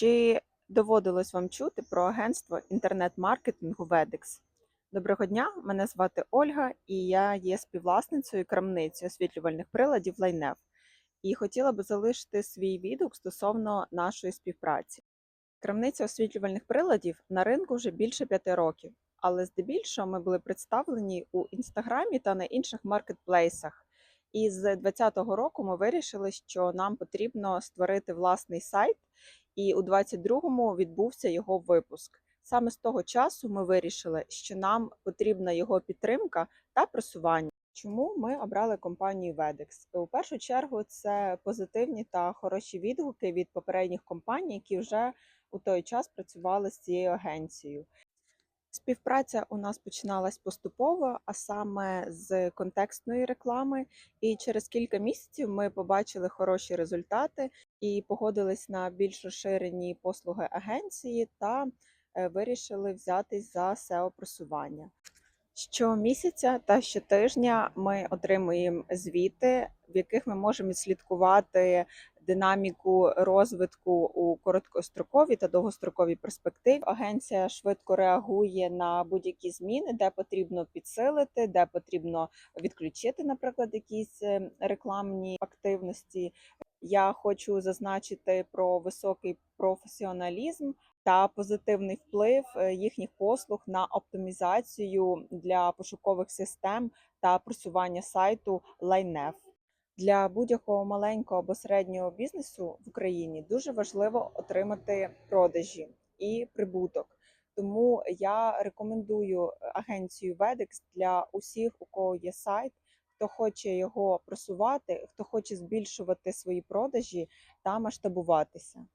Чи доводилось вам чути про агентство інтернет-маркетингу Ведекс? Доброго дня, мене звати Ольга, і я є співвласницею крамниці освітлювальних приладів Лайнев. І хотіла би залишити свій відгук стосовно нашої співпраці. Крамниця освітлювальних приладів на ринку вже більше п'яти років, але здебільшого ми були представлені у інстаграмі та на інших маркетплейсах. І з 2020 року ми вирішили, що нам потрібно створити власний сайт, і у 22-му відбувся його випуск. Саме з того часу ми вирішили, що нам потрібна його підтримка та просування. Чому ми обрали компанію Ведекс? У першу чергу це позитивні та хороші відгуки від попередніх компаній, які вже у той час працювали з цією агенцією. Співпраця у нас починалась поступово, а саме з контекстної реклами. І через кілька місяців ми побачили хороші результати і погодились на більш розширені послуги агенції та е, вирішили взятись за SEO просування. Щомісяця та щотижня ми отримуємо звіти, в яких ми можемо слідкувати динаміку розвитку у короткостроковій та довгостроковій перспективі. Агенція швидко реагує на будь-які зміни, де потрібно підсилити, де потрібно відключити, наприклад, якісь е, рекламні активності. Я хочу зазначити про високий професіоналізм та позитивний вплив е, їхніх послуг на оптимізацію для пошукових систем та просування сайту Лайнев. Для будь-якого маленького або середнього бізнесу в Україні дуже важливо отримати продажі і прибуток. Тому я рекомендую агенцію Ведекс для усіх, у кого є сайт, хто хоче його просувати, хто хоче збільшувати свої продажі та масштабуватися.